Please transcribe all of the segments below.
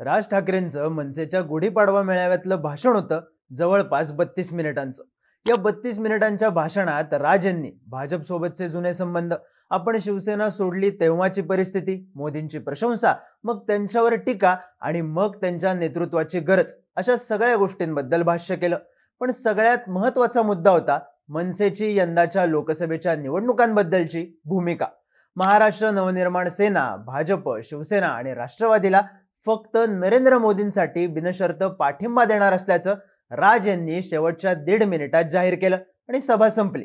राज ठाकरेंचं मनसेच्या गुढीपाडवा मेळाव्यातलं भाषण होतं जवळपास बत्तीस मिनिटांचं. या बत्तीस मिनिटांच्या भाषणात राज यांनी भाजपसोबतचे जुने संबंध आपण शिवसेना सोडली तेव्हाची परिस्थिती मोदींची प्रशंसा मग त्यांच्यावर टीका आणि मग त्यांच्या नेतृत्वाची गरज अशा सगळ्या गोष्टींबद्दल भाष्य केलं. पण सगळ्यात महत्त्वाचा मुद्दा होता मनसेची यंदाच्या लोकसभेच्या निवडणुकांबद्दलची भूमिका. महाराष्ट्र नवनिर्माण सेना भाजप शिवसेना आणि राष्ट्रवादीला फक्त नरेंद्र मोदींसाठी बिनशर्त पाठिंबा देणार असल्याचं राज यांनी शेवटच्या दीड मिनिटात जाहीर केलं आणि सभा संपली.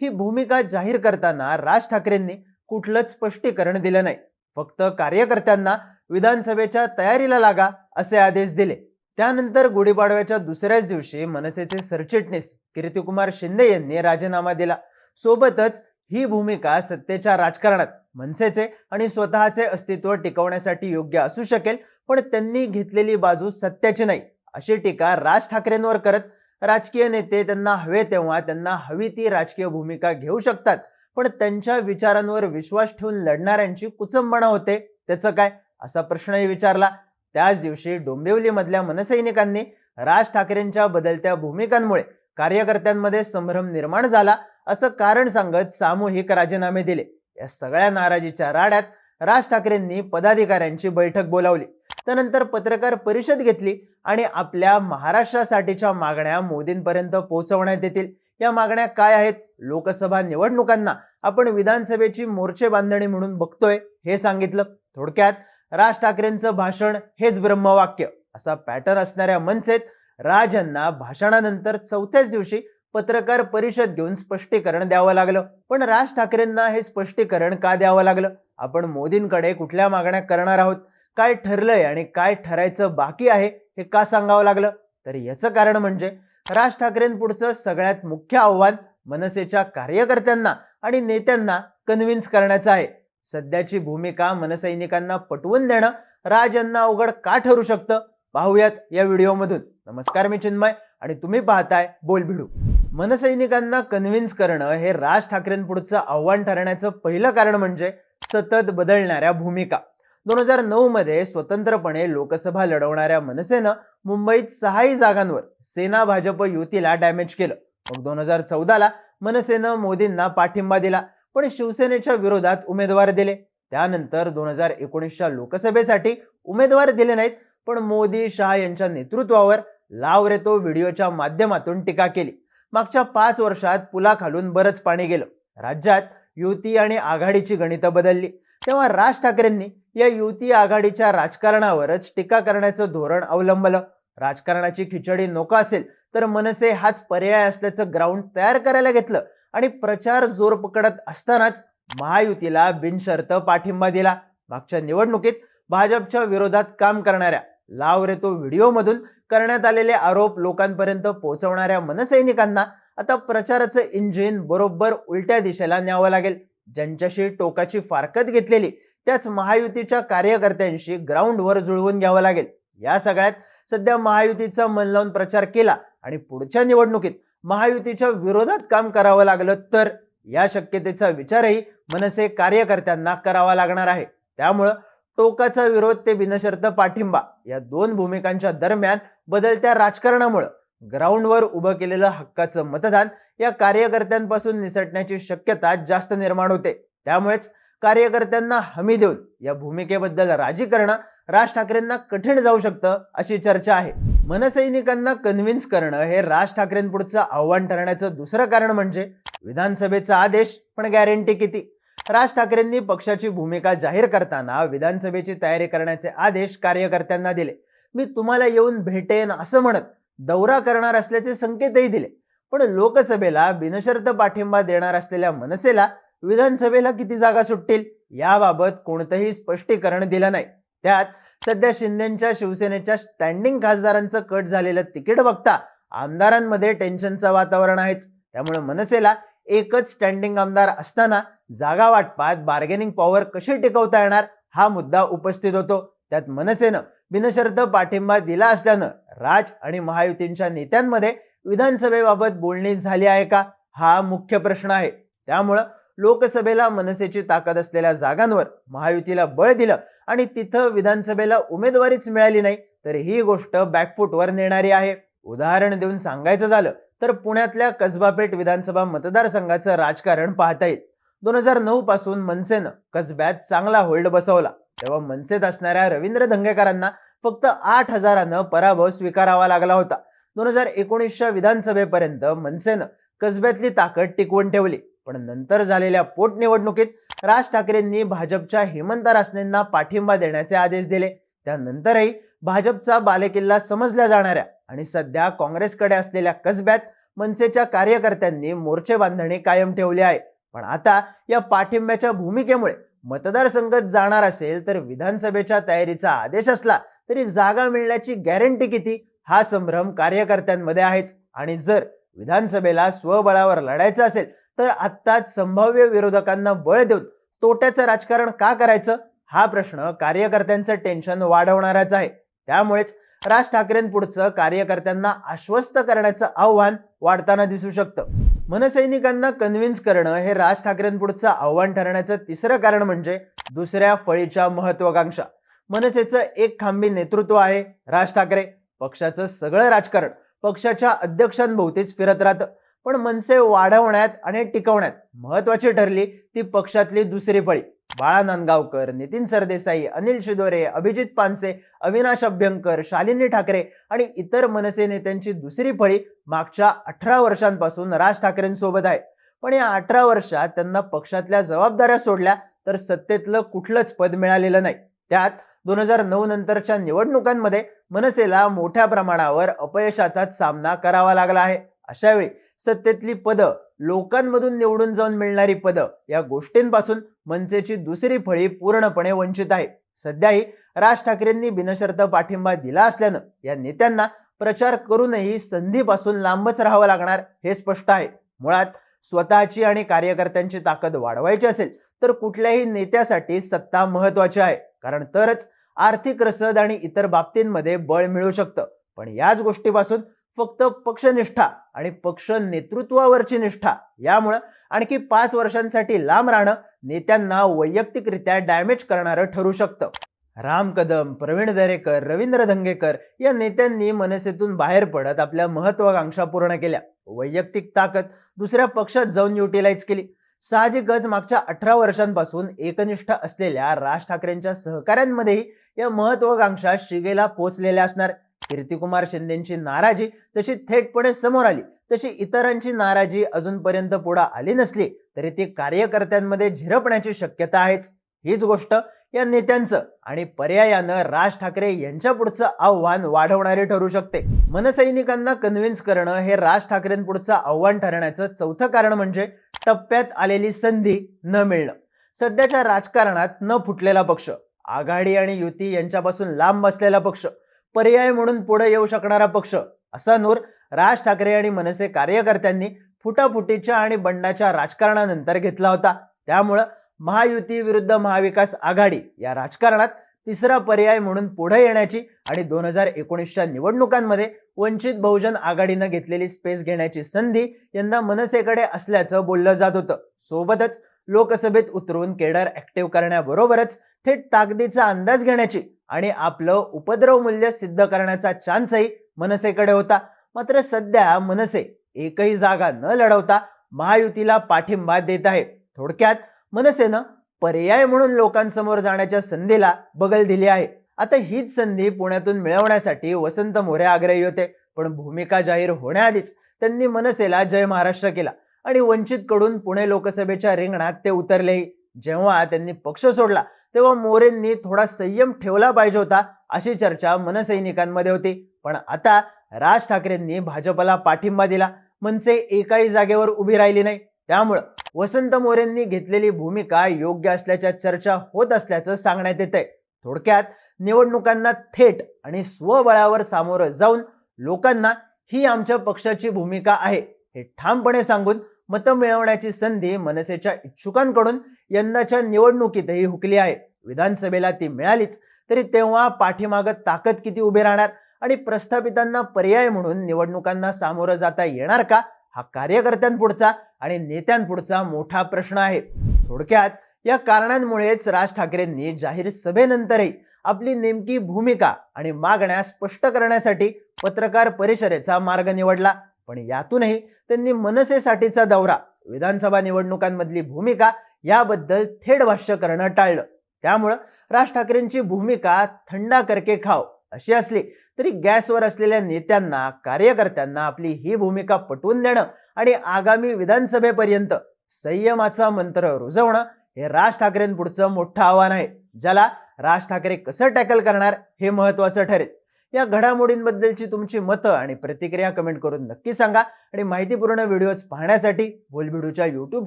ही भूमिका जाहीर करताना राज ठाकरेंनी कुठलंच स्पष्टीकरण दिलं नाही. फक्त कार्यकर्त्यांना विधानसभेच्या तयारीला लागा असे आदेश दिले. त्यानंतर गुढीपाडव्याच्या दुसऱ्याच दिवशी मनसेचे सरचिटणीस कीर्तिकुमार शिंदे यांनी राजीनामा दिला. सोबतच ही भूमिका सत्तेच्या राजकारणात मनसेचे आणि स्वतःचे अस्तित्व टिकवण्यासाठी योग्य असू शकेल पण त्यांनी घेतलेली बाजू सत्याची नाही अशी टीका राज ठाकरेंवर करत राजकीय नेते त्यांना हवे तेव्हा त्यांना हवी ती राजकीय भूमिका घेऊ शकतात. पण त्यांच्या विचारांवर विश्वास ठेवून लढणाऱ्यांची कुचंबणा होते. त्याचं काय? असा प्रश्नही विचारला. त्याच दिवशी डोंबिवलीमधल्या मनसैनिकांनी राज ठाकरेंच्या बदलत्या भूमिकांमुळे कार्यकर्त्यांमध्ये संभ्रम निर्माण झाला असं कारण सांगत सामूहिक राजीनामे दिले. या सगळ्या नाराजीच्या राड्यात राज ठाकरेंनी पदाधिकाऱ्यांची बैठक बोलावली. त्यानंतर पत्रकार परिषद घेतली आणि आपल्या महाराष्ट्रासाठीच्या मागण्या मोदींपर्यंत पोहोचवण्यात येतील. या मागण्या काय आहेत? लोकसभा निवडणुकांना आपण विधानसभेची मोर्चे बांधणी म्हणून बघतोय हे सांगितलं. थोडक्यात राज ठाकरेंचं भाषण हेच ब्रह्मवाक्य असा पॅटर्न असणाऱ्या मनसेत राज यांना भाषणानंतर चौथ्याच दिवशी पत्रकार परिषद घेऊन स्पष्टीकरण द्यावं लागलं. पण राज ठाकरेंना हे स्पष्टीकरण का द्यावं लागलं? आपण मोदींकडे कुठल्या मागण्या करणार आहोत? काय ठरलंय आणि काय ठरायचं बाकी आहे हे का सांगावं लागलं? तर याचं कारण म्हणजे राज ठाकरेंपुढचं सगळ्यात मुख्य आव्हान मनसेच्या कार्यकर्त्यांना आणि नेत्यांना कन्व्हिन्स करण्याचं आहे. सध्याची भूमिका मनसैनिकांना पटवून देणं राज यांना अवघड का ठरू शकतं? पाहूयात या व्हिडिओमधून. नमस्कार मी चिन्मय आणि तुम्ही पाहताय बोल भिडू मनसैनिकांना कन्व्हिन्स करणं हे राज ठाकरेंपुढचं आव्हान ठरण्याचं पहिलं कारण म्हणजे सतत बदलणाऱ्या भूमिका. दोन हजार नऊ मध्ये स्वतंत्रपणे लोकसभा लढवणाऱ्या मनसेनं मुंबईत सहाही जागांवर सेना भाजप युतीला डॅमेज केलं. मग दोन हजार चौदाला मनसेनं मोदींना पाठिंबा दिला पण शिवसेनेच्या विरोधात उमेदवार दिले. त्यानंतर दोन हजार एकोणीसच्या लोकसभेसाठी उमेदवार दिले नाहीत पण मोदी शहा यांच्या नेतृत्वावर लाव रेतो व्हिडिओच्या माध्यमातून टीका केली. मागच्या पाच वर्षात पुलाखालून बरंच पाणी गेलं. राज्यात युती आणि आघाडीची गणितं बदलली. तेव्हा राज ठाकरेंनी या युती आघाडीच्या राजकारणावरच टीका करण्याचं धोरण अवलंबलं. राजकारणाची खिचडी नको असेल तर मनसे हाच पर्याय असल्याचं ग्राउंड तयार करायला घेतलं आणि प्रचार जोर पकडत असतानाच महायुतीला बिनशर्त पाठिंबा दिला. मागच्या निवडणुकीत भाजपच्या विरोधात काम करणाऱ्या लाव रे तो व्हिडिओमधून करण्यात आलेले आरोप लोकांपर्यंत पोहोचवणाऱ्या मनसैनिकांना आता प्रचाराचं इंजिन बरोबर उलट्या दिशेला न्यावं लागेल. ज्यांच्याशी टोकाची फारकत घेतलेली त्याच महायुतीच्या कार्यकर्त्यांशी ग्राउंडवर जुळवून घ्यावं लागेल. या सगळ्यात सध्या महायुतीचा मन लावून प्रचार केला आणि पुढच्या निवडणुकीत महायुतीच्या विरोधात काम करावं लागलं तर या शक्यतेचा विचारही मनसे कार्यकर्त्यांना करावा लागणार आहे. त्यामुळं टोकाचा विरोध ते बिनशर्त पाठिंबा. या दोन भूमिकांच्या दरम्यान बदलत्या राजकारणामुळं ग्राउंडवर उभं केलेलं हक्काचं मतदान या कार्यकर्त्यांपासून निसटण्याची शक्यता जास्त निर्माण होते. त्यामुळेच कार्यकर्त्यांना हमी देऊन या भूमिकेबद्दल राजी करणं राज ठाकरेंना कठीण जाऊ शकतं अशी चर्चा आहे. मनसैनिकांना कन्व्हिन्स करणं हे राज ठाकरेंपुढचं आव्हान ठरण्याचं दुसरं कारण म्हणजे विधानसभेचा आदेश पण गॅरंटी किती? राज ठाकरेंनी पक्षाची भूमिका जाहीर करताना विधानसभेची तयारी करण्याचे आदेश कार्यकर्त्यांना दिले. मी तुम्हाला येऊन भेटेन असं म्हणत दौरा करणार असल्याचे संकेतही दिले. पण लोकसभेला बिनशर्त पाठिंबा देणार असलेल्या मनसेला विधानसभेला किती जागा सुटतील याबाबत कोणतंही स्पष्टीकरण दिलं नाही. त्यात सध्या शिंदेच्या शिवसेनेच्या स्टँडिंग खासदारांचं कट झालेलं तिकीट बघता आमदारांमध्ये टेन्शनचं वातावरण आहेच. त्यामुळे मनसेला एकच स्टँडिंग आमदार असताना जागा वाटपात बार्गेनिंग पॉवर कशी टिकवता येणार हा मुद्दा उपस्थित होतो. त्यात मनसेनं बिनशर्त पाठिंबा दिला असल्यानं राज आणि महायुतींच्या नेत्यांमध्ये विधानसभेबाबत बोलणी झाली आहे का हा मुख्य प्रश्न आहे. त्यामुळं लोकसभेला मनसेची ताकद असलेल्या जागांवर महायुतीला बळ दिलं आणि तिथं विधानसभेला उमेदवारीच मिळाली नाही तर ही गोष्ट बॅकफुटवर नेणारी आहे. उदाहरण देऊन सांगायचं झालं तर पुण्यातल्या कसबापेठ विधानसभा मतदारसंघाचं राजकारण पाहता येईल. दोन हजार नऊ पासून मनसेनं कसब्यात चांगला होल्ड बसवला. तेव्हा मनसेत असणाऱ्या रवींद्र धंगेकरांना फक्त आठ हजारानं पराभव स्वीकारावा लागला होता. दोन हजार एकोणीसच्या विधानसभेपर्यंत मनसेनं कसब्यातली ताकद टिकवून ठेवली. पण नंतर झालेल्या पोटनिवडणुकीत राज ठाकरेंनी भाजपच्या हेमंत रासनेंना पाठिंबा देण्याचे आदेश दिले. त्यानंतरही भाजपचा बालेकिल्ला समजल्या जाणाऱ्या आणि सध्या काँग्रेसकडे असलेल्या कसब्यात मनसेच्या कार्यकर्त्यांनी मोर्चे बांधणी कायम ठेवली आहे. पण आता या पाठिंब्याच्या भूमिकेमुळे मतदारसंघात जाणार असेल तर विधानसभेच्या तयारीचा आदेश असला तरी जागा मिळण्याची गॅरंटी किती हा संभ्रम कार्यकर्त्यांमध्ये आहेच. आणि जर विधानसभेला स्वबळावर लढायचं असेल तर आत्ताच संभाव्य विरोधकांना बळ देऊन तोट्याचं राजकारण का करायचं? हा प्रश्न कार्यकर्त्यांचं टेन्शन वाढवणाराच आहे. त्यामुळेच राज ठाकरेंपुढचं कार्यकर्त्यांना आश्वस्त करण्याचं आव्हान वाढताना दिसू शकतं. मनसैनिकांना कन्व्हिन्स करणं हे राज ठाकरेंपुढचं आव्हान ठरण्याचं तिसरं कारण म्हणजे दुसऱ्या फळीच्या महत्वाकांक्षा. मनसेचं एक खांबी नेतृत्व आहे राज ठाकरे. पक्षाचं सगळं राजकारण पक्षाच्या अध्यक्षांभोवतीच फिरत राहतं. पण मनसे वाढवण्यात आणि टिकवण्यात महत्वाची ठरली ती पक्षातली दुसरी फळी. बाळा नांदगावकर नितीन सरदेसाई अनिल शिदोरे अभिजित पानसे अविनाश अभ्यंकर शालिनी ठाकरे आणि इतर मनसे नेत्यांची दुसरी फळी मागच्या अठरा वर्षांपासून राज ठाकरेंसोबत आहे. पण या अठरा वर्षात त्यांना पक्षातल्या जबाबदाऱ्या सोडल्या तर सत्तेतलं कुठलंच पद मिळालेलं नाही. त्यात दोन हजार नऊ नंतरच्या निवडणुकांमध्ये मनसेला मोठ्या प्रमाणावर अपयशाचा सामना करावा लागला आहे. अशावेळी सत्तेतली पदं लोकांमधून निवडून जाऊन मिळणारी पदं या गोष्टींपासून मनसेची दुसरी फळी पूर्णपणे वंचित आहे. सध्याही राज ठाकरेंनी बिनशर्त पाठिंबा दिला असल्यानं या नेत्यांना प्रचार करूनही संधीपासून लांबच राहावं लागणार हे स्पष्ट आहे. मुळात स्वतःची आणि कार्यकर्त्यांची ताकद वाढवायची असेल तर कुठल्याही नेत्यासाठी सत्ता महत्वाची आहे. कारण तरच आर्थिक रसद आणि इतर बाबतींमध्ये बळ मिळू शकतं. पण याच गोष्टीपासून फक्त पक्षनिष्ठा आणि पक्ष नेतृत्वावरची निष्ठा यामुळं आणखी पाच वर्षांसाठी लांब राहणं नेत्यांना वैयक्तिकरित्या डॅमेज करणारं ठरू शकतं. राम कदम प्रवीण दरेकर रवींद्र धंगेकर या नेत्यांनी मनसेतून बाहेर पडत आपल्या महत्वाकांक्षा पूर्ण केल्या. वैयक्तिक ताकद दुसऱ्या पक्षात जाऊन युटिलाइज केली. साहजिकच मागच्या अठरा वर्षांपासून एकनिष्ठ असलेल्या राज ठाकरेंच्या सहकाऱ्यांमध्येही या महत्वाकांक्षा शिगेला पोचलेल्या असणार. कीर्तिकुमार शिंदेची नाराजी जशी थेटपणे समोर आली. तशी इतरांची नाराजी अजूनपर्यंत पुढे आली नसली तरी ती कार्यकर्त्यांमध्ये झिरपण्याची शक्यता आहेच. हीच गोष्ट या नेत्यांचं आणि पर्यायानं राज ठाकरे यांच्या पुढचं आव्हान वाढवणारे ठरू शकते. मनसैनिकांना कन्व्हिन्स करणं हे राज ठाकरेंपुढचं आव्हान ठरण्याचं चौथं कारण म्हणजे टप्प्यात आलेली संधी न मिळणं. सध्याच्या राजकारणात न फुटलेला पक्ष आघाडी आणि युती यांच्यापासून लांब बसलेला पक्ष पर्याय म्हणून पुढे येऊ शकणारा पक्ष. असा नूर राज ठाकरे आणि मनसे कार्यकर्त्यांनी फुटाफुटीच्या आणि बंडाच्या राजकारणानंतर घेतला होता. त्यामुळं महायुती विरुद्ध महाविकास आघाडी या राजकारणात तिसरा पर्याय म्हणून पुढे येण्याची आणि दोन हजार एकोणीसच्या निवडणुकांमध्ये वंचित बहुजन आघाडीनं घेतलेली स्पेस घेण्याची संधी यंदा मनसेकडे असल्याचं बोललं जात होतं. सोबतच लोकसभेत उतरून केडर ऍक्टिव्ह करण्याबरोबरच थेट ताकदीचा अंदाज घेण्याची आणि आपलं उपद्रव मूल्य सिद्ध करण्याचा चान्सही मनसेकडे होता. मात्र सध्या मनसे एकही जागा न लढवता महायुतीला पाठिंबा देत आहे थोडक्यात मनसेनं पर्याय म्हणून लोकांसमोर जाण्याच्या संधीला बगल दिली आहे. आता हीच संधी पुण्यातून मिळवण्यासाठी वसंत मोरे आग्रही होते. पण भूमिका जाहीर होण्याआधीच त्यांनी मनसेला जय महाराष्ट्र केला आणि वंचितकडून पुणे लोकसभेच्या रिंगणात ते उतरलेही. जेव्हा त्यांनी पक्ष सोडला तेव्हा मोरेंनी थोडा संयम ठेवला पाहिजे होता अशी चर्चा मनसैनिकांमध्ये होती. पण आता राज ठाकरेंनी भाजपला पाठिंबा दिला. मनसे एकाही जागेवर उभी राहिली नाही. त्यामुळं वसंत मोरेंनी घेतलेली भूमिका योग्य असल्याच्या चर्चा होत असल्याचं सांगण्यात येत आहे थोडक्यात निवडणुकांना थेट आणि स्वबळावर सामोरं जाऊन लोकांना ही आमच्या पक्षाची भूमिका आहे हे ठामपणे सांगून मतं मिळवण्याची संधी मनसेच्या इच्छुकांकडून यंदाच्या निवडणुकीतही हुकली आहे. विधानसभेला ती मिळालीच तरी तेव्हा पाठीमागं ताकद किती उभी राहणार आणि प्रस्थापितांना पर्याय म्हणून निवडणुकांना सामोरं जाता येणार का? हा कार्यकर्त्यांपुढचा आणि नेत्यांपुढचा मोठा प्रश्न आहे. थोडक्यात या कारणांमुळेच राज ठाकरेंनी जाहीर सभेनंतरही आपली नेमकी भूमिका आणि मागण्या स्पष्ट करण्यासाठी पत्रकार परिषदेचा मार्ग निवडला. पण यातूनही त्यांनी मनसेसाठीचा दौरा विधानसभा निवडणुकांमधली भूमिका याबद्दल थेट भाष्य करणं टाळलं. त्यामुळं राज ठाकरेंची भूमिका थंडा करके खाव अशी असली तरी गॅसवर असलेल्या नेत्यांना कार्यकर्त्यांना आपली ही भूमिका पटवून देणं आणि आगामी विधानसभेपर्यंत संयमाचा मंत्र रुजवणं हे राज ठाकरेंपुढचं मोठं आव्हान आहे ज्याला राज ठाकरे कसं टॅकल करणार हे महत्वाचं ठरेल. या घडामोडींबद्दलची तुमची मतं आणि प्रतिक्रिया कमेंट करून नक्की सांगा. आणि माहितीपूर्ण व्हिडिओज पाहण्यासाठी बोलबिडूच्या यूट्यूब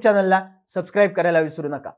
चॅनलला सबस्क्राईब करायला विसरू नका.